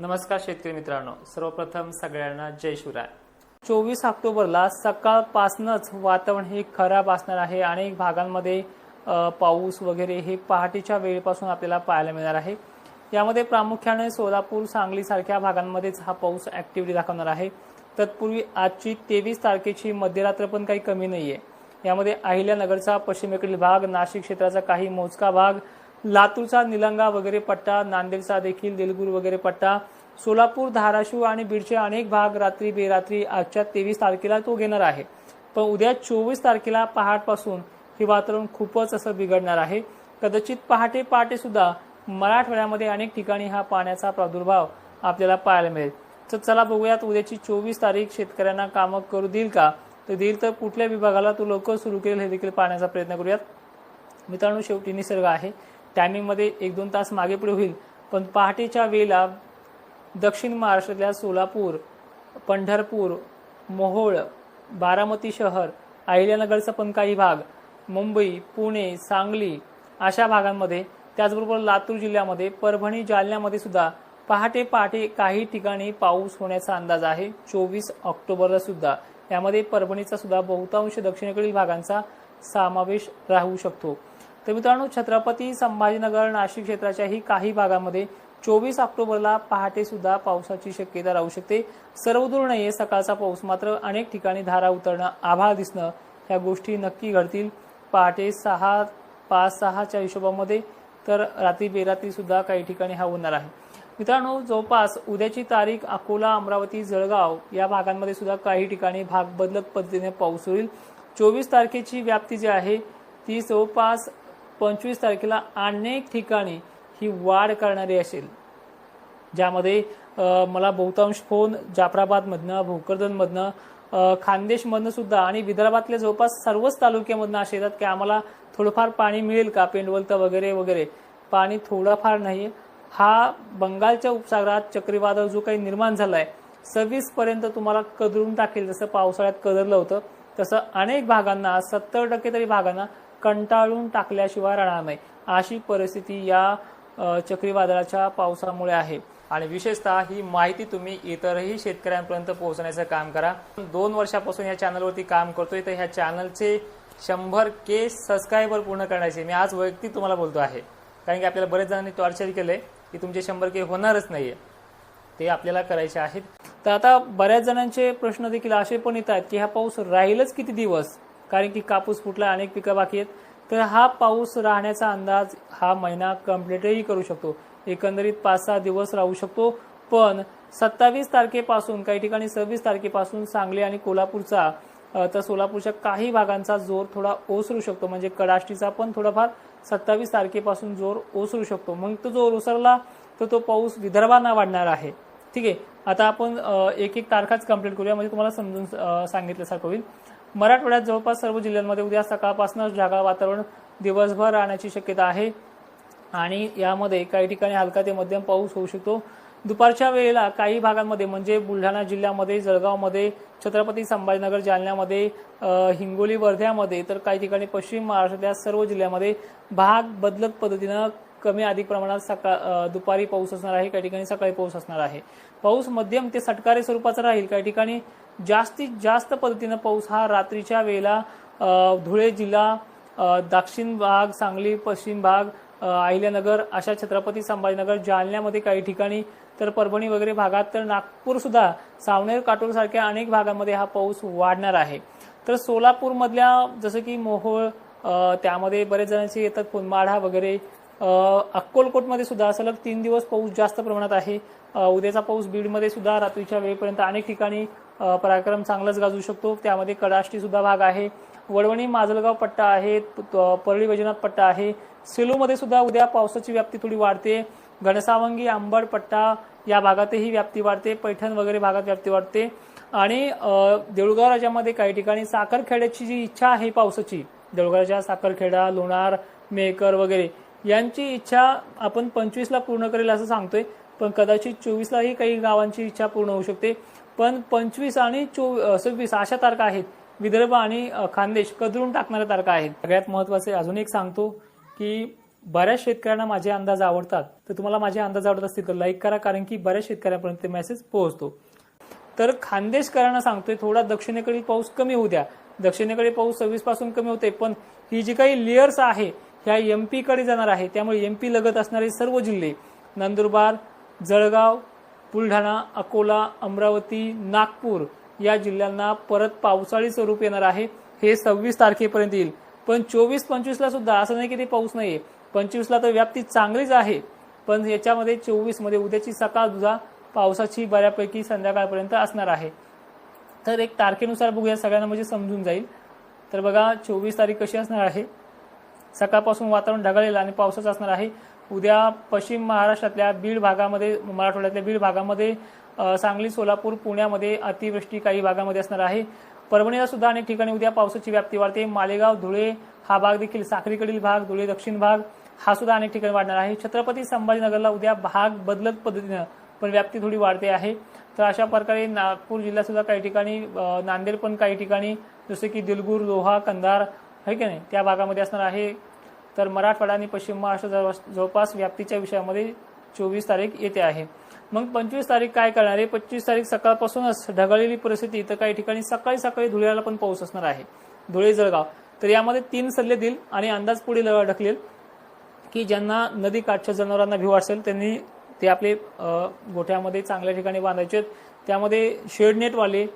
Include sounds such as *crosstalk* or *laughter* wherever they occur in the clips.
नमस्कार शेतकरी मित्रांनो सर्वप्रथम सगळ्यांना जय शिवराय. चोवीस ऑक्टोबरला सकाळपासूनच वातावरण हे खराब असणार आहे अनेक भागांमध्ये पाऊस वगैरे हे पहाटेच्या वेळेपासून आपल्याला पाहायला मिळणार आहे. यामध्ये प्रामुख्याने सोलापूर सांगली सारख्या भागांमध्येच हा पाऊस ॲक्टिव्हिटी दाखवणार आहे. तत्पूर्वी आजची तेवीस तारखेची मध्यरात्र पण काही कमी नाही आहे यामध्ये अहिल्यानगरचा पश्चिमेकडील भाग नाशिक क्षेत्राचा काही मोजका भाग लातूरचा निलंगा वगैरे पट्टा नांदेडचा देखील देलगूर वगैरे पट्टा सोलापूर धाराशिव आणि बीडचे अनेक भाग रात्री बेरात्री आजच्या तेवीस तारखेला तो घेणार आहे. पण उद्या चोवीस तारखेला पहाटपासून हे वातावरण खूपच असं बिघडणार आहे. कदाचित पहाटे पहाटे सुद्धा मराठवाड्यामध्ये अनेक ठिकाणी हा पाण्याचा प्रादुर्भाव आपल्याला पाहायला मिळेल. तर चला बघूयात उद्याची चोवीस तारीख शेतकऱ्यांना कामं करू देईल का? तर देईल तर कुठल्या विभागाला तो लवकर सुरू केल हे देखील पाहण्याचा प्रयत्न करूयात. मित्रांनो शेवटी निसर्ग आहे. टायमिंगमध्ये एक दोन तास मागे पुढे होईल. पण पहाटेच्या वेळेला दक्षिण महाराष्ट्रातल्या सोलापूर पंढरपूर मोहोळ बारामती शहर अहिल्यानगरचा पण काही भाग मुंबई पुणे सांगली अशा भागांमध्ये त्याचबरोबर लातूर जिल्ह्यामध्ये परभणी जालन्यामध्ये सुद्धा पहाटे पहाटे काही ठिकाणी पाऊस होण्याचा अंदाज आहे. चोवीस ऑक्टोबरला सुद्धा. यामध्ये परभणीचा सुद्धा बहुतांश दक्षिणेकडील भागांचा समावेश राहू शकतो. तर मित्रांनो छत्रपती संभाजीनगर नाशिक क्षेत्राच्याही काही भागामध्ये चोवीस ऑक्टोबरला पहाटे सुद्धा पावसाची शक्यता राहू शकते. सर्वदूर नाहीये सकाळचा पाऊस मात्र अनेक ठिकाणी धारा उतरणं आभाळ दिसणं ह्या गोष्टी नक्की घडतील. पहाटे सहा पाच सहाच्या हिशोबामध्ये तर रात्री बेरात्री सुद्धा काही ठिकाणी हा होणार आहे. मित्रांनो जवळपास उद्याची तारीख अकोला अमरावती जळगाव या भागांमध्ये सुद्धा काही ठिकाणी भाग बदलत पद्धतीने पाऊस होईल. चोवीस तारखेची व्याप्ती जी आहे ती जवळपास पंचवीस तारखेला अनेक ठिकाणी ही वाढ करणारी असेल. ज्यामध्ये मला बहुतांश फोन जाफराबादमधनं भोकरदनमधनं खानदेशमधनं सुद्धा आणि विदर्भातल्या जवळपास सर्वच तालुक्यामधनं असे येतात की आम्हाला थोडंफार पाणी मिळेल का? पेंडवलतं वगैरे वगैरे. पाणी थोडंफार नाही. हा बंगालच्या उपसागरात चक्रीवादळ जो काही निर्माण झालाय सव्वीस पर्यंत तुम्हाला कदरून टाकेल. जसं पावसाळ्यात कदरलं होतं तसं अनेक भागांना सत्तर टक्के तरी भागांना कंटाळून टाकल्याशिवाय राहणार नाही. अशी परिस्थिती या चक्रीवादळाच्या पावसामुळे आहे. आणि विशेषतः ही माहिती तुम्ही इतरही शेतकऱ्यांपर्यंत पोहोचण्याचं काम करा. दोन वर्षापासून या चॅनलवरती काम करतोय तर ह्या चॅनलचे शंभर के सबस्क्रायबर पूर्ण करण्याचे मी आज वैयक्तिक तुम्हाला बोलतो आहे. कारण की आपल्याला बरेच जणांनी टॉर्चर केलंय की तुमचे शंभर के होणारच नाहीये. ते आपल्याला करायचे आहेत. तर आता बऱ्याच जणांचे प्रश्न देखील असे पण येतात की हा पाऊस राहीलच किती दिवस? कारण की कापूस फुटला अनेक पिकं बाकी आहेत. तर हा पाऊस राहण्याचा अंदाज हा महिना कम्प्लीटही करू शकतो. एकंदरीत पाच सहा दिवस राहू शकतो. पण सत्तावीस तारखेपासून काही ठिकाणी सव्वीस तारखेपासून सांगली आणि कोल्हापूरचा तर सोलापूरच्या काही भागांचा जोर थोडा ओसरू शकतो. म्हणजे कडाष्टीचा पण थोडाफार सत्तावीस तारखेपासून जोर ओसरू शकतो. मग तो जोर ओसरला तर तो पाऊस विदर्भांना वाढणार आहे. ठीक आहे? आता आपण एक एक तारखाच कंप्लीट करूया. म्हणजे तुम्हाला समजून सांगितल्यासारखं होईल. मराठवाड्यात जवळपास सर्व जिल्ह्यांमध्ये उद्या सकाळपासूनच ढगाळ वातावरण दिवसभर राहण्याची शक्यता आहे. आणि यामध्ये काही ठिकाणी हलका ते मध्यम पाऊस होऊ शकतो. दुपारच्या वेळेला काही भागांमध्ये म्हणजे बुलढाणा जिल्ह्यामध्ये जळगावमध्ये छत्रपती संभाजीनगर जालन्यामध्ये हिंगोली वर्ध्यामध्ये तर काही ठिकाणी पश्चिम महाराष्ट्रातल्या सर्व जिल्ह्यामध्ये भाग बदलत पद्धतीनं कमी अधिक प्रमाणात सकाळ दुपारी पाऊस असणार आहे काही ठिकाणी सकाळी पाऊस असणार आहे. पाऊस मध्यम ते सटकारे स्वरूपाचा राहील. काही ठिकाणी जास्तीत जास्त पद्धतीनं पाऊस हा रात्रीच्या वेळेला धुळे जिल्हा दक्षिण भाग सांगली पश्चिम भाग अहिल्यानगर अशा छत्रपती संभाजीनगर जालन्यामध्ये काही ठिकाणी तर परभणी वगैरे भागात तर नागपूर सुद्धा सावनेर काटोल सारख्या अनेक भागांमध्ये हा पाऊस वाढणार आहे. तर सोलापूरमधल्या जसं की मोहोळ त्यामध्ये बरेच जणांचे येतात पुनमाढा वगैरे अक्कोलकोटमध्ये अक्कलकोटमध्ये सुद्धा सलग तीन दिवस पाऊस जास्त प्रमाणात आहे. उद्याचा पाऊस बीडमध्ये सुद्धा रात्रीच्या वेळेपर्यंत अनेक ठिकाणी पराक्रम चांगलाच गाजू शकतो. त्यामध्ये कडाष्टी सुद्धा भाग आहे. वडवणी माजलगाव पट्टा आहे परळी वैजनाथ पट्टा आहे. सेलूमध्ये सुद्धा उद्या पावसाची व्याप्ती थोडी वाढते. घनसावंगी आंबड पट्टा या भागातही व्याप्ती वाढते. पैठण वगैरे भागात व्याप्ती वाढते. आणि देऊळगाव राज्यामध्ये काही ठिकाणी साखरखेड्याची जी इच्छा आहे पावसाची देऊळगावच्या साखरखेडा लोणार मेकर वगैरे यांची इच्छा आपण पंचवीसला पूर्ण करेल असं सांगतोय. पण कदाचित चोवीसलाही काही गावांची इच्छा पूर्ण होऊ शकते. पण पंचवीस आणि चो सव्वीस अशा तारखा आहेत. विदर्भ आणि खानदेश कदरून टाकणाऱ्या तारखा आहेत. सगळ्यात महत्त्वाचे अजून एक सांगतो की बऱ्याच शेतकऱ्यांना माझे अंदाज आवडतात. तर तुम्हाला माझे अंदाज आवडत असतील तर लाईक करा कारण की बऱ्याच शेतकऱ्यांपर्यंत ते मेसेज पोहोचतो. तर खानदेशकरांना सांगतोय थोडा दक्षिणेकडील पाऊस कमी होऊ द्या. दक्षिणेकडे पाऊस सव्वीसपासून कमी होते पण ही जी काही लेयर्स आहे ह्या एमपी कडे जाणार आहे त्यामुळे एमपी लगत असणारे सर्व जिल्हे नंदुरबार जळगाव बुलढाणा अकोला अमरावती नागपूर या जिल्ह्यांना परत पावसाळी स्वरूप येणार आहे. हे सव्वीस तारखेपर्यंत येईल. पण चोवीस पंचवीसला सुद्धा असं नाही की ते पाऊस नाही पंचवीसला तर व्याप्ती चांगलीच आहे. पण याच्यामध्ये चोवीसमध्ये उद्याची सकाळ सुद्धा पावसाची बऱ्यापैकी संध्याकाळपर्यंत असणार आहे. तर एक तारखेनुसार बघूया सगळ्यांना म्हणजे समजून जाईल. तर बघा चोवीस तारीख कशी असणार आहे? सकाळपासून वातावरण ढगाळलेलं आणि पावसाचं असणार आहे. उद्या पश्चिम महाराष्ट्रातल्या बीड भागामध्ये मराठवाड्यातल्या बीड भागामध्ये सांगली सोलापूर पुण्यामध्ये अतिवृष्टी काही भागामध्ये असणार आहे. परभणीला सुद्धा अनेक ठिकाणी उद्या पावसाची व्याप्ती वाढते. मालेगाव धुळे हा भाग देखील साखरीकडील भाग धुळे दक्षिण भाग हा सुद्धा अनेक ठिकाणी वाढणार आहे. छत्रपती संभाजीनगरला उद्या भाग बदलत पद्धतीनं पण व्याप्ती थोडी वाढते आहे. तर अशा प्रकारे नागपूर जिल्ह्यात सुद्धा काही ठिकाणी नांदेड पण काही ठिकाणी जसे की दिलगूर लोहा कंधार आहे की नाही? त्या भागामध्ये असणार आहे. तर मराठवाडा आणि पश्चिम महाराष्ट्र जवळ- जवळपास व्याप्तीच्या विषयामध्ये चोवीस तारीख येते आहे. मग पंचवीस तारीख काय करणार आहे? पंचवीस तारीख सकाळपासूनच ढगाळलेली परिस्थिती तर काही ठिकाणी सकाळी सकाळी धुळ्याला पण पाऊस असणार आहे. धुळे जळगाव. तर यामध्ये तीन सल्ले देईल आणि अंदाज पुढे ढकलेल की ज्यांना नदी काठच्या जनावरांना भिव असेल त्यांनी ते आपले गोठ्यामध्ये चांगल्या ठिकाणी बांधायचे आहेत. त्यामध्ये शेडनेटवाले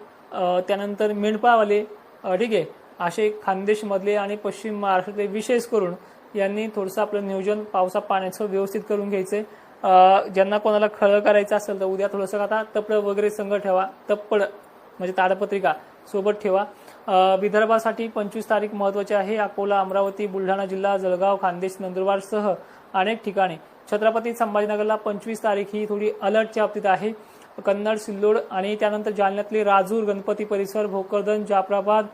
त्यानंतर मेंढपाळवाले ठीक आहे असे खानदेशमधले आणि पश्चिम महाराष्ट्रातले विशेष करून यांनी थोडंसं आपलं नियोजन पावसा पाण्याचं व्यवस्थित करून घ्यायचंय. ज्यांना कोणाला खळं करायचं असेल तर उद्या थोडंसं आता तपड वगैरे संघ ठेवा. तप्पड म्हणजे ताडपत्रिका सोबत ठेवा. विदर्भासाठी पंचवीस तारीख महत्वाची आहे. अकोला अमरावती बुलढाणा जिल्हा जळगाव खानदेश नंदुरबार सह अनेक ठिकाणी. छत्रपती संभाजीनगरला पंचवीस तारीख ही थोडी अलर्टच्या बाबतीत आहे. कन्नड सिल्लोड आणि त्यानंतर जालन्यातले राजूर गणपती परिसर भोकरदन जाफराबाद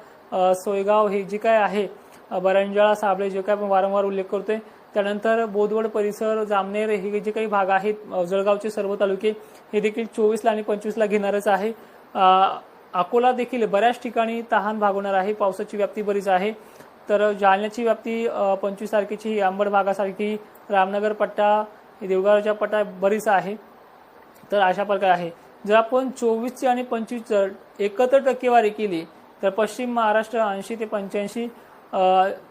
सोयगाव हे जे काय आहे बरंजळा साबळे जे काय आपण वारंवार उल्लेख करतोय त्यानंतर बोदवड परिसर जामनेर हे जे काही भाग आहेत जळगावचे सर्व तालुके हे देखील चोवीसला आणि पंचवीसला घेणारच आहे. अकोला देखील बऱ्याच ठिकाणी तहान भागवणार आहे पावसाची व्याप्ती बरीच आहे. तर जालन्याची व्याप्ती पंचवीस तारखेची ही आंबड भागासारखी रामनगर पट्टा देवगावच्या पट्टा बरीच आहे. तर अशा प्रकारे आहे. जर आपण चोवीसची आणि पंचवीस एकत्र टक्केवारी केली तर पश्चिम महाराष्ट्र ऐंशी ते पंच्याऐंशी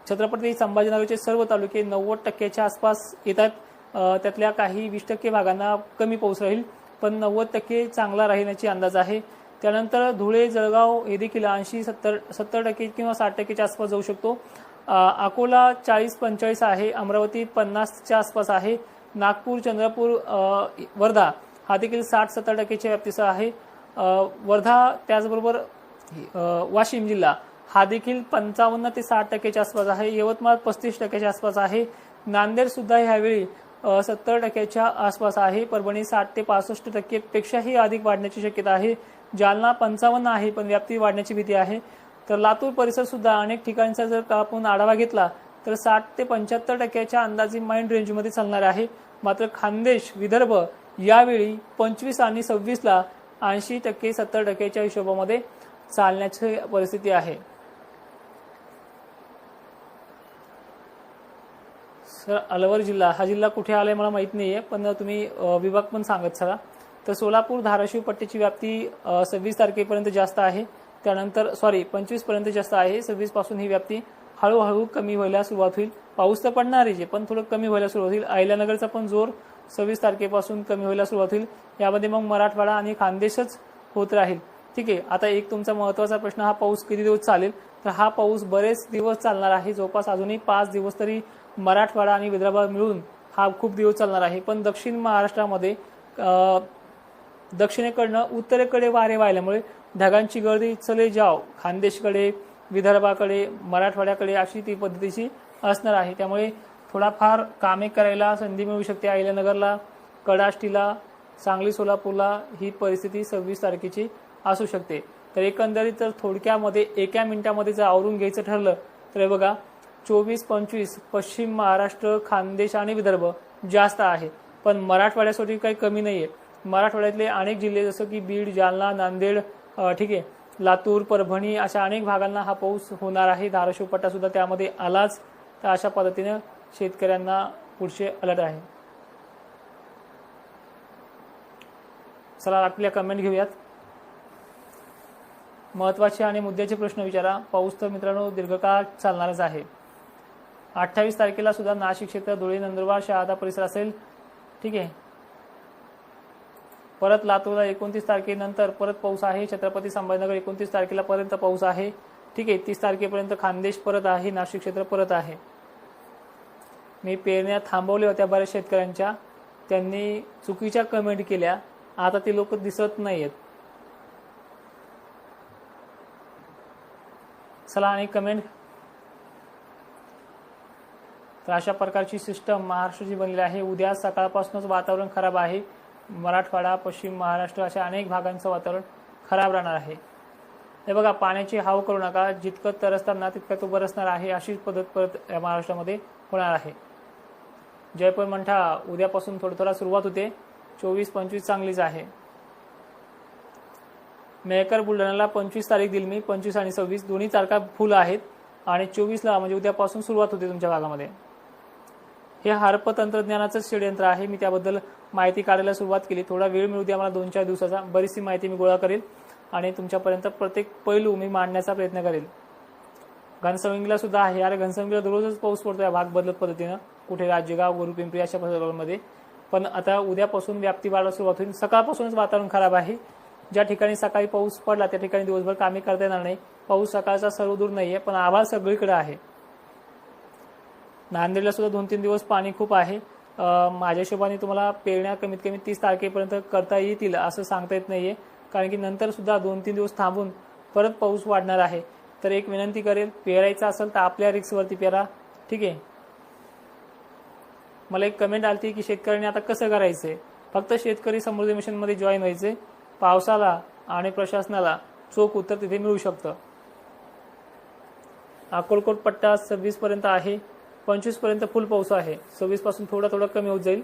छत्रपती संभाजीनगरचे सर्व तालुके नव्वद टक्क्याच्या आसपास येतात. त्यातल्या काही वीस टक्के भागांना कमी पाऊस राहील पण नव्वद टक्के चांगला राहण्याची अंदाज आहे. त्यानंतर धुळे जळगाव हे देखील ऐंशी सत्तर सत्तर टक्के किंवा साठ टक्केच्या आसपास जाऊ शकतो. अकोला चाळीस पंचेचाळीस आहे अमरावती पन्नासच्या आसपास आहे नागपूर चंद्रपूर वर्धा हा देखील साठ सत्तर टक्केच्या व्याप्तीचा आहे. वर्धा त्याचबरोबर वाशिम जिल्हा हा देखील पंचावन्न ते साठ टक्क्याच्या आसपास आहे. यवतमाळ पस्तीस टक्क्याच्या आसपास आहे. नांदेड सुद्धा ह्यावेळी सत्तर टक्क्याच्या आसपास आहे. परभणी साठ ते पासष्ट टक्केपेक्षाही अधिक वाढण्याची शक्यता आहे. जालना पंचावन्न आहे पण व्याप्ती वाढण्याची भीती आहे. तर लातूर परिसर सुद्धा अनेक ठिकाणचा जर का आपण आढावा घेतला तर साठ ते पंच्याहत्तर टक्क्याच्या अंदाजे माइंड रेंजमध्ये चालणार आहे. मात्र खानदेश विदर्भ यावेळी पंचवीस आणि सव्वीसला ऐंशी टक्के सत्तर टक्क्याच्या हिशोबामध्ये चालण्याची परिस्थिती आहे. सर अलवर जिल्हा हा जिल्हा कुठे आलाय मला माहीत नाहीये पण तुम्ही विभाग पण सांगत सरा तर सोलापूर धाराशिव पट्टीची व्याप्ती सव्वीस तारखेपर्यंत जास्त आहे. त्यानंतर सॉरी पंचवीसपर्यंत जास्त आहे. सव्वीसपासून ही व्याप्ती हळूहळू कमी व्हायला सुरुवात होईल. पाऊस तर पडणार आहे पण थोडं कमी व्हायला सुरुवात होईल. अहिल्यानगरचा पण जोर सव्वीस तारखेपासून कमी व्हायला सुरुवात होईल. यामध्ये मग मराठवाडा आणि खानदेशच होत राहील. ठीक आहे आता एक तुमचा महत्त्वाचा प्रश्न हा पाऊस किती दिवस चालेल? तर हा पाऊस बरेच दिवस चालणार आहे. जवळपास अजूनही पाच दिवस तरी मराठवाडा आणि विदर्भात मिळून हा खूप दिवस चालणार आहे. पण दक्षिण महाराष्ट्रामध्ये दक्षिणेकडनं उत्तरेकडे वारे वाहिल्यामुळे ढगांची गर्दी चले जाव खानदेशकडे विदर्भाकडे मराठवाड्याकडे अशी ती पद्धतीची असणार आहे. त्यामुळे थोडाफार कामे करायला संधी मिळू शकते. अहिल्यानगरला कडाष्टीला सांगली सोलापूरला ही परिस्थिती सव्वीस तारखेची असू शकते. तर एकंदरीत जर थोडक्यामध्ये एका मिनिटामध्ये जर आवरून घ्यायचं ठरलं तर बघा चोवीस पंचवीस पश्चिम महाराष्ट्र खानदेश आणि विदर्भ जास्त आहे. पण मराठवाड्यासाठी काही कमी नाहीये. मराठवाड्यातले अनेक जिल्हे जसं की बीड जालना नांदेड ठीक आहे. लातूर परभणी अशा अनेक भागांना हा पाऊस होणार आहे. धाराशिव पट्टा सुद्धा त्यामध्ये आलाच. तर अशा पद्धतीनं शेतकऱ्यांना पुढचे अलर्ट आहे. चला आपल्या कमेंट घेऊयात. महत्त्वाचे आणि मुद्द्याचे प्रश्न विचारा. पाऊस तर मित्रांनो दीर्घकाळ चालणारच आहे. अठ्ठावीस तारखेला सुद्धा नाशिक क्षेत्र धुळे नंदुरबार शहादा परिसर असेल. ठीक आहे. परत लातूरला एकोणतीस तारखेनंतर परत पाऊस आहे. छत्रपती संभाजीनगर एकोणतीस तारखेला पर्यंत पाऊस आहे. ठीक आहे. तीस तारखेपर्यंत खानदेश परत आहे. नाशिक क्षेत्र परत आहे. मी पेरण्या थांबवल्या होत्या बऱ्याच शेतकऱ्यांच्या. त्यांनी चुकीच्या कमेंट केल्या. आता ते लोक दिसत नाहीयेत. चला आणि कमेंट तर अशा प्रकारची सिस्टम महाराष्ट्राची बनलेली आहे. उद्या सकाळपासूनच वातावरण खराब आहे. मराठवाडा पश्चिम महाराष्ट्र अशा अनेक भागांचं वातावरण खराब राहणार आहे. हे बघा पाण्याची हाव करू नका. जितकं तरसताना तितकं तो बरसणार आहे अशीच पद्धत परत या महाराष्ट्रामध्ये होणार आहे. जयपूर मंठा उद्यापासून थोडं थोडा सुरुवात होते. चोवीस पंचवीस चांगलीच आहे. मेहकर बुलढाण्याला पंचवीस तारीख दिली मी. पंचवीस आणि सव्वीस दोन्ही तारखा फुल आहेत. आणि चोवीसला म्हणजे उद्यापासून सुरुवात होते तुमच्या भागामध्ये. हे हार्प तंत्रज्ञानाचं षडयंत्र आहे. मी त्याबद्दल माहिती काढायला सुरुवात केली. थोडा वेळ मिळू द्या मला दोन चार दिवसाचा. बरीचशी माहिती मी गोळा करेल आणि तुमच्यापर्यंत प्रत्येक पैलू मी मांडण्याचा प्रयत्न करेल. घनसवंगीला सुद्धा आहे. अरे घनसवंगीला दररोजच पाऊस पडतो या भाग बदलत पद्धतीनं. कुठे राज्यगाव गुरुपिंपरी अशा भागामध्ये. पण आता उद्यापासून व्याप्ती वाढायला सुरुवात होईल. सकाळपासूनच वातावरण खराब आहे. ज्या ठिकाणी सकाळी पाऊस पडला त्या ठिकाणी दिवसभर कामे करता येणार नाही. पाऊस सकाळचा सर्व दूर नाहीये पण आभाळ सगळीकडे आहे. नांदेडला सुद्धा दोन तीन दिवस पाणी खूप आहे. माझ्या हिशोबाने तुम्हाला पेरण्या कमीत कमी तीस तारखेपर्यंत करता येतील असं सांगता येत नाहीये. कारण की नंतर सुद्धा दोन तीन दिवस थांबून परत पाऊस वाढणार आहे. तर एक विनंती करेल पेरायचं असेल तर आपल्या रिक्सवरती पेरा. ठीक आहे? मला एक कमेंट आलती की शेतकऱ्यांनी आता कसं करायचंय? फक्त शेतकरी समृद्धी मिशनमध्ये जॉईन व्हायचे पावसाला आणि प्रशासनाला चोख उत्तर तिथे मिळू शकतं. अकोलकोट पट्टा सव्वीस पर्यंत आहे. पंचवीसपर्यंत फुल पाऊस आहे. सव्वीसपासून थोडा थोडा कमी होत जाईल.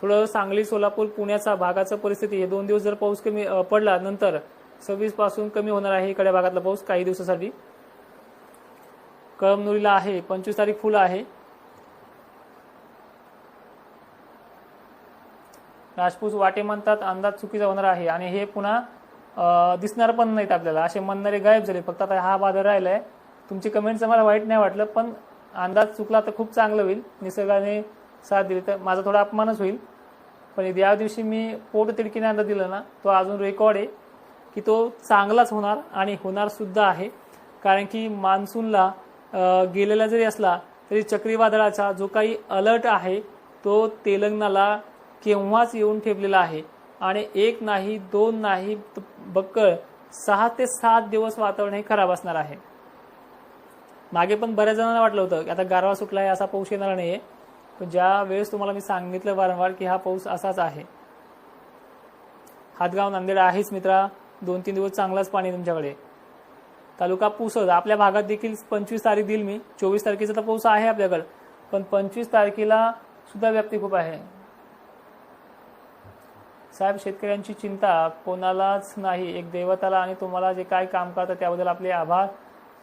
थोडं सांगली सोलापूर पुण्याचा भागाचा परिस्थिती हे दोन दिवस जर पाऊस कमी पडला नंतर सव्वीसपासून कमी होणार आहे इकडे भागातला पाऊस काही दिवसासाठी. कळमनुरीला आहे. पंचवीस तारीख फुल आहे. राजपूत वाटे म्हणतात अंदाज चुकीचा होणार आहे. आणि हे पुन्हा दिसणार पण नाहीत आपल्याला. असे म्हणणारे गायब झाले. फक्त आता हा बाजार राहिलाय. तुमची कमेंटचं मला वाईट नाही वाटलं पण अंदाज चुकला तर खूप चांगलं होईल. निसर्गाने साथ दिली तर माझा थोडा अपमानच होईल. पण या दिवशी मी पोट तिडकीने अंदाज दिला ना तो अजून रेकॉर्ड आहे की तो चांगलाच होणार आणि होणार सुद्धा आहे. कारण की मान्सूनला गेलेला जरी असला तरी चक्रीवादळाचा जो काही अलर्ट आहे तो तेलंगणाला केव्हाच येऊन ठेवलेला आहे. आणि एक नाही दोन नाही बक्कळ सहा ते सात दिवस वातावरण हे खराब असणार आहे. मागे पण बऱ्याच जणांना वाटलं होतं की आता गारवा सुटला आहे असा पाऊस येणार नाहीये. पण ज्या वेळेस तुम्हाला मी सांगितलं वारंवार की हा पाऊस असाच आहे. हातगाव नांदेड आहेच मित्रा. दोन तीन दिवस चांगलाच पाणी तुमच्याकडे. तालुका पुसद आपल्या भागात देखील पंचवीस तारीख देईल मी. चोवीस तारखेचा तर पाऊस आहे आपल्याकडे. पण पंचवीस तारखेला सुद्धा व्याप्ती खूप आहे. साहेब शेतकऱ्यांची चिंता कोणालाच नाही. एक देवताला आणि तुम्हाला जे काय काम करतं त्याबद्दल आपले आभार.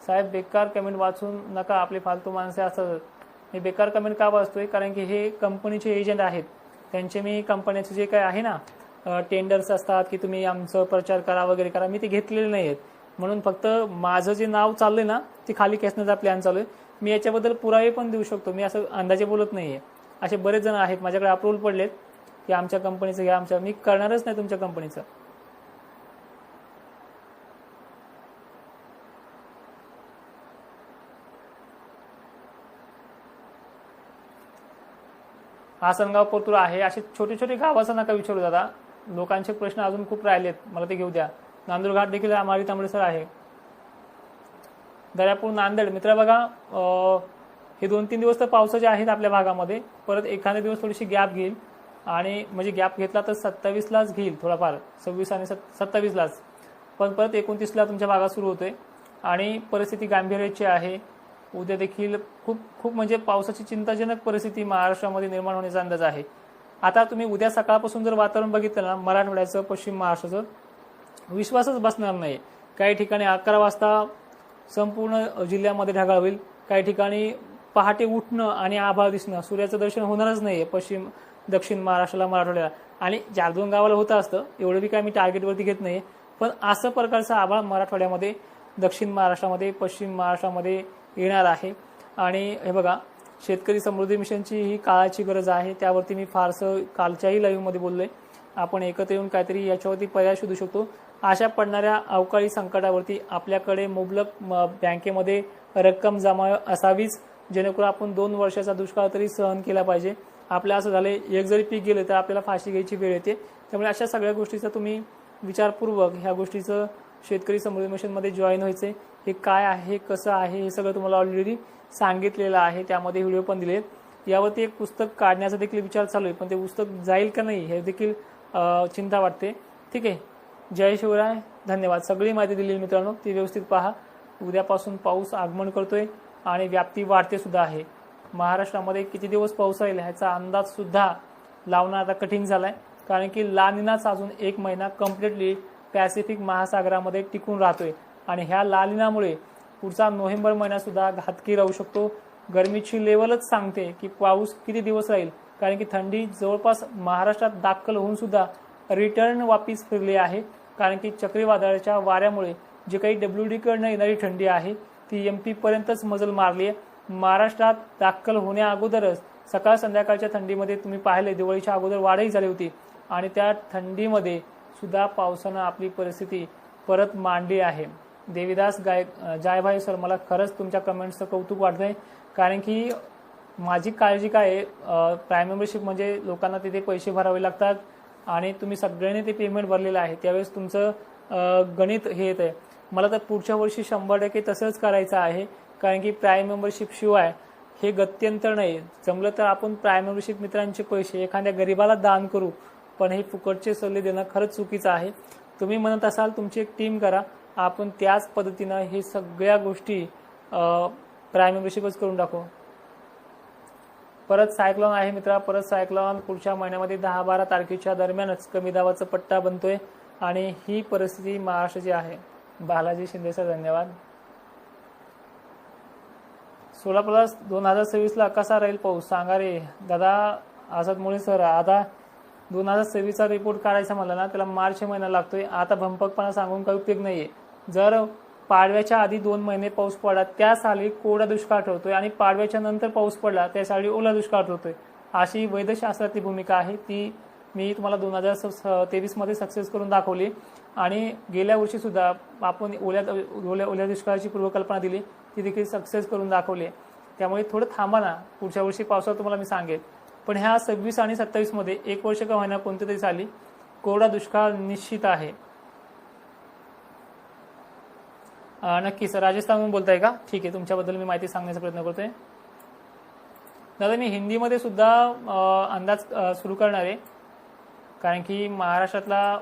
साहेब बेकार कमेंट वाचून नका आपले फालतू माणसे असतात मी बेकार कमेंट का वाचतोय? कारण की हे कंपनीचे एजंट आहेत. त्यांचे मी कंपन्याचे जे काय आहे ना टेंडर्स असतात की तुम्ही आमचं प्रचार करा वगैरे करा मी ते घेतलेले नाही आहेत म्हणून फक्त माझं जे नाव चाललंय ना ते खाली खेचण्याचा प्लॅन चालू आहे. मी याच्याबद्दल पुरावे पण देऊ शकतो. मी असं अंदाजे बोलत नाही आहे असे बरेच जण आहेत माझ्याकडे अप्रूव्हल पडलेत. की आमच्या कंपनीचं घ्या आमच्या मी करणारच नाही तुमच्या कंपनीचं. आसनगाव पोतूर आहे असे छोटे छोटे गावाचं नका विचारू दादा. लोकांचे प्रश्न अजून खूप राहिलेत मला ते घेऊ द्या. नांदूरघाट देखील आमारी तांबडेसर आहे. दर्यापूर नांदेड मित्र बघा हे दोन तीन दिवस तर पावसाचे आहेत आपल्या भागामध्ये. परत एखादा दिवस थोडीशी गॅप घेईल. आणि म्हणजे गॅप घेतला तर सत्तावीसलाच घेईल थोडाफार सव्वीस आणि सत्तावीसलाच. पण परत एकोणतीसला तुमच्या भागात सुरू होतोय. आणि परिस्थिती गांभीर्याची आहे. उद्या देखील खूप खूप म्हणजे पावसाची चिंताजनक परिस्थिती महाराष्ट्रामध्ये निर्माण होण्याचा अंदाज आहे. आता तुम्ही उद्या सकाळपासून जर वातावरण बघितलं ना मराठवाड्याचं पश्चिम महाराष्ट्राचं विश्वासच बसणार नाही काही ठिकाणी अकरा वाजता संपूर्ण जिल्ह्यामध्ये ढगाळ होईल. काही ठिकाणी पहाटे उठणं आणि आभाळ दिसणं सूर्याचं दर्शन होणारच नाही पश्चिम दक्षिण महाराष्ट्राला मराठवाड्याला. आणि चार दोन गावाला होतं असतं एवढं बी काय मी टार्गेटवरती घेत नाही पण असं प्रकारचं आभाळ मराठवाड्यामध्ये दक्षिण महाराष्ट्रामध्ये पश्चिम महाराष्ट्रामध्ये येणार आहे. आणि हे बघा शेतकरी समृद्धी मिशनची ही काळाची गरज आहे त्यावरती मी फारसं कालच्याही लाईव्हमध्ये बोललोय. आपण एकत्र येऊन काहीतरी याच्यावरती पर्याय शोधू शकतो. अशा पडणाऱ्या अवकाळी संकटावरती आपल्याकडे मुबलक म- बँकेमध्ये रक्कम जमा असावीच जेणेकरून आपण दोन वर्षाचा दुष्काळ तरी सहन केला पाहिजे. आपल्या असं झालंय एक जरी पीक गेलं तर आपल्याला फाशी घ्यायची वेळ येते. त्यामुळे अशा सगळ्या गोष्टीचा तुम्ही विचारपूर्वक ह्या गोष्टीचं शेतकरी समृद्धी मिशनमध्ये जॉईन व्हायचे हे काय आहे कसं आहे हे सगळं तुम्हाला ऑलरेडी सांगितलेलं आहे. त्यामध्ये व्हिडिओ पण दिलेत. यावरती एक पुस्तक काढण्याचा देखील विचार चालू आहे पण ते पुस्तक जाईल का नाही हे देखील चिंता वाटते. ठीक आहे. जय शिवराय. धन्यवाद. सगळी माहिती दिली मित्रांनो ती व्यवस्थित पहा. उद्यापासून पाऊस आगमन करतोय आणि व्याप्ती वाढते सुद्धा आहे. महाराष्ट्रामध्ये किती दिवस पाऊस राहील ह्याचा अंदाज सुद्धा लावणं आता कठीण झालाय. कारण की लानिनाच अजून एक महिना कम्प्लिटली पॅसिफिक महासागरामध्ये टिकून राहतोय. आणि ह्या लालिनामुळे पुढचा नोव्हेंबर महिना सुद्धा घातकी राहू शकतो. गरमीची लेवलच सांगते की पाऊस किती दिवस राहील? कारण की थंडी जवळपास महाराष्ट्रात दाखल होऊन सुद्धा रिटर्न वापिस फिरली आहे. कारण की चक्रीवादळाच्या वाऱ्यामुळे जे काही डब्ल्यू डीकडनं येणारी थंडी आहे ती एम पीपर्यंतच मजल मारली आहे. महाराष्ट्रात दाखल होण्या अगोदरच सकाळ संध्याकाळच्या थंडीमध्ये तुम्ही पाहिले दिवाळीच्या अगोदर वाढही झाली होती. आणि त्या थंडीमध्ये सुद्धा पावसानं आपली परिस्थिती परत मांडली आहे. देवीदास गाय जायभाई सर मला खरंच तुमच्या कमेंट्सचं कौतुक वाटतंय. कारण की माझी काळजी काय आहे? प्राईम मेंबरशिप म्हणजे लोकांना तिथे पैसे भरावे लागतात आणि तुम्ही सगळ्यांनी ते पेमेंट भरलेलं आहे. त्यावेळेस तुमचं गणित हे येत आहे मला तर पुढच्या वर्षी शंभर टक्के तसंच करायचं आहे. कारण की प्राईम मेंबरशिप शिवाय हे गत्यंतर नाही. जमलं तर आपण प्राईम मेंबरशिप मित्रांचे पैसे एखाद्या गरीबाला दान करू. पण हे फुकटचे सल्ले देणं खरंच चुकीचं आहे. तुम्ही म्हणत असाल तुमची एक टीम करा. आपण त्याच पद्धतीनं हे सगळ्या गोष्टी प्राईम मेंबरशिपच करून टाकू. परत सायक्लॉन आहे मित्रा परत सायक्लॉन पुढच्या महिन्यामध्ये दहा बारा तारखेच्या दरम्यानच कमी दाबाचा पट्टा बनतोय आणि ही परिस्थिती महाराष्ट्राची आहे. बालाजी शिंदे सर धन्यवाद. सोळा प्लस दोन हजार सव्वीसला कसा राहील पाऊस? सांगा रे. दादा आझाद मुळे सर आता दोन हजार सव्वीसचा रिपोर्ट काढायचा मला ना त्याला मार्च महिना लागतोय. आता भंपकपणा सांगून काही उपयोग नाहीये. जर पाडव्याच्या आधी दोन महिने पाऊस पडला त्या साली कोरडा दुष्काळ ठरतोय आणि पाडव्याच्या नंतर पाऊस पडला त्या साली ओला दुष्काळ ठरतोय. अशी वैद्यशास्त्रातली भूमिका आहे. ती मी तुम्हाला दोन हजार तेवीसमध्ये सक्सेस करून दाखवली. आणि गेल्या वर्षी सुद्धा आपण ओल्या ओल्या ओल्या दुष्काळाची पूर्वकल्पना दिली. ती देखील सक्सेस करून दाखवली. त्यामुळे थोडं थांबा ना. पुढच्या वर्षी पावसाळा तुम्हाला मी सांगेन. पण ह्या सव्वीस आणि सत्तावीसमध्ये एक वर्ष का होईना कोणत्या तरी साली कोरडा दुष्काळ निश्चित आहे. नक्की सर राजस्थानहून बोलताय का? ठीक आहे तुमच्याबद्दल मी माहिती सांगण्याचा प्रयत्न करतोय. दादा मी हिंदीमध्ये सुद्धा अंदाज सुरू करणार आहे. कारण की महाराष्ट्रातला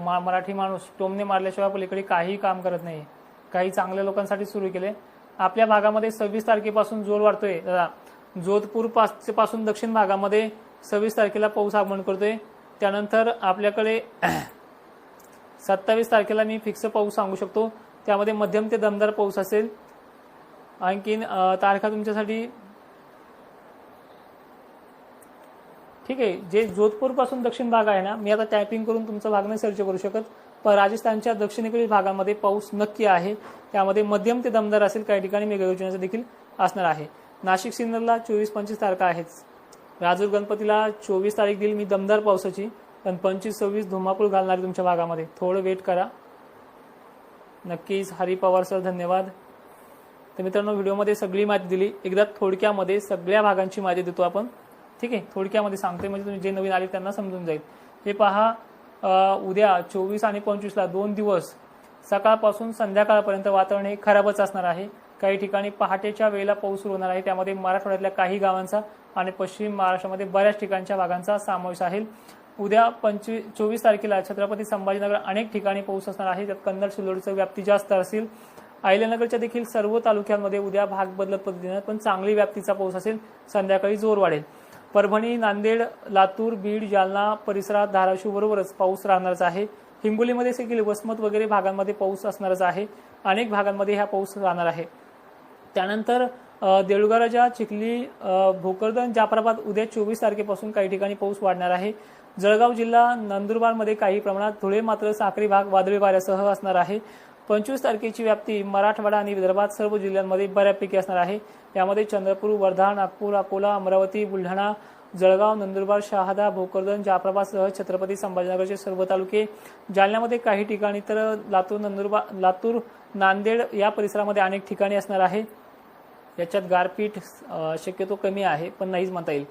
मा- मराठी माणूस टोमने मारल्याशिवाय पलीकडे काही काम करत नाही. काही चांगल्या लोकांसाठी सुरू केले आपल्या भागामध्ये सव्वीस तारखेपासून जोर वाढतोय. दादा जोधपूर पास- पासून दक्षिण भागामध्ये सव्वीस तारखेला पाऊस आगमन करतोय. त्यानंतर आपल्याकडे *clears throat* सत्तावीस तारखेला मी फिक्स पाऊस सांगू शकतो. त्यामध्ये मध्यम ते दमदार पाऊस असेल. आणखीन तारखा तुमच्यासाठी ठीक आहे. जे जोधपूरपासून दक्षिण भाग आहे ना मी आता टायपिंग करून तुमचा भाग नाही सर्च करू शकत. पण राजस्थानच्या दक्षिणेकडील भागामध्ये पाऊस नक्की आहे. त्यामध्ये मध्यम ते दमदार असेल काही ठिकाणी मेघगर्जनाचा देखील असणार आहे. नाशिक सिन्नरला चोवीस पंचवीस तारखा आहेच राजूर गणपतीला चोवीस तारीख देईल मी दमदार पावसाची. पण पंचवीस सव्वीस धुमाकूळ घालणार आहे तुमच्या भागामध्ये. थोडं वेट करा. नक्कीच. हरी पवार सर धन्यवाद. तर मित्रांनो व्हिडिओमध्ये सगळी माहिती दिली. एकदा थोडक्यामध्ये सगळ्या भागांची माहिती देतो आपण. ठीक आहे? थोडक्यामध्ये सांगते म्हणजे तुम्ही जे नवीन आले त्यांना समजून जाईल. हे पहा उद्या चोवीस आणि पंचवीसला दोन दिवस. सकाळपासून संध्याकाळपर्यंत वातावरण हे खराबच असणार आहे. काही ठिकाणी पहाटेच्या वेळेला पाऊस सुरू होणार आहे. त्यामध्ये मराठवाड्यातल्या काही गावांचा आणि पश्चिम महाराष्ट्रामध्ये बऱ्याच ठिकाणच्या भागांचा समावेश आहे. उद्या पंचवीस चोवीस तारखेला छत्रपती संभाजीनगर अनेक ठिकाणी पाऊस असणार आहे. त्यात कन्नड सिल्लोडचं व्याप्ती जास्त असेल. अहिल्यानगरच्या देखील सर्व तालुक्यांमध्ये उद्या भाग बदलत पद्धतीनं पण चांगली व्याप्तीचा पाऊस असेल. संध्याकाळी जोर वाढेल. परभणी नांदेड लातूर बीड जालना परिसरात धाराशिव बरोबरच पाऊस राहणारच आहे. हिंगोलीमध्ये देखील वसमत वगैरे भागांमध्ये पाऊस असणारच आहे. अनेक भागांमध्ये हा पाऊस राहणार आहे. त्यानंतर देऊळगाराच्या चिखली भोकरदन जाफराबाद उद्या चोवीस तारखेपासून काही ठिकाणी पाऊस वाढणार आहे. जळगाव जिल्हा नंदुरबारमध्ये काही प्रमाणात धुळे मात्र साखरी भाग वादळी वाऱ्यासह असणार आहे. पंचवीस तारखेची व्याप्ती मराठवाडा आणि विदर्भात सर्व जिल्ह्यांमध्ये बऱ्यापैकी असणार आहे. यामध्ये चंद्रपूर वर्धा नागपूर अकोला अमरावती बुलढाणा जळगाव नंदुरबार शहादा भोकरदन जाफराबादसह छत्रपती संभाजीनगरचे सर्व तालुके. जालन्यामध्ये काही ठिकाणी तर लातूर नंदुरबार लातूर नांदेड या परिसरामध्ये अनेक ठिकाणी असणार आहे. याच्यात गारपीट शक्यतो कमी आहे पण नाहीच म्हणता येईल.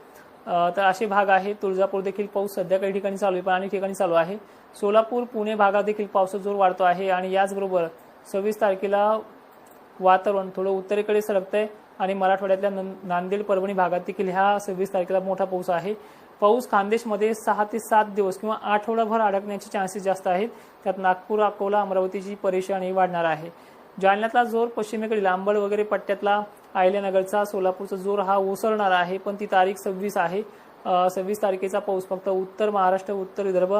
तर असे भाग आहे. तुळजापूर देखील पाऊस सध्या काही ठिकाणी चालू आहे पण अनेक ठिकाणी चालू आहे. सोलापूर पुणे भागात देखील पावसाचा जोर वाढतो आहे आणि याचबरोबर सव्वीस तारखेला वातावरण थोडं उत्तरेकडे सरकतंय आणि मराठवाड्यातल्या नांदेड परभणी भागात देखील ह्या सव्वीस तारखेला मोठा पाऊस आहे. पाऊस खानदेशमध्ये सहा ते सात दिवस किंवा आठवडाभर अडकण्याचे चान्सेस जास्त आहेत. त्यात नागपूर अकोला अमरावतीची परेशानी वाढणार आहे. जालन्यातला जोर पश्चिमेकडील आंबड वगैरे पट्ट्यातला अहिल्यानगरचा सोलापूरचा जोर हा ओसरणार आहे पण ती तारीख सव्वीस आहे. सव्वीस तारखेचा पाऊस फक्त उत्तर महाराष्ट्र उत्तर विदर्भ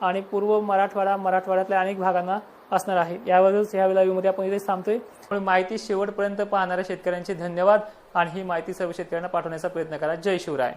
आणि पूर्व मराठवाडा मराठवाड्यातल्या अनेक भागांना असणार आहे. यावरच ह्या लाईव्हमध्ये आपण इथेच थांबतोय. त्यामुळे माहिती शेवटपर्यंत पाहणाऱ्या शेतकऱ्यांचे धन्यवाद आणि ही माहिती सर्व शेतकऱ्यांना पाठवण्याचा प्रयत्न करा. जय शिवराय.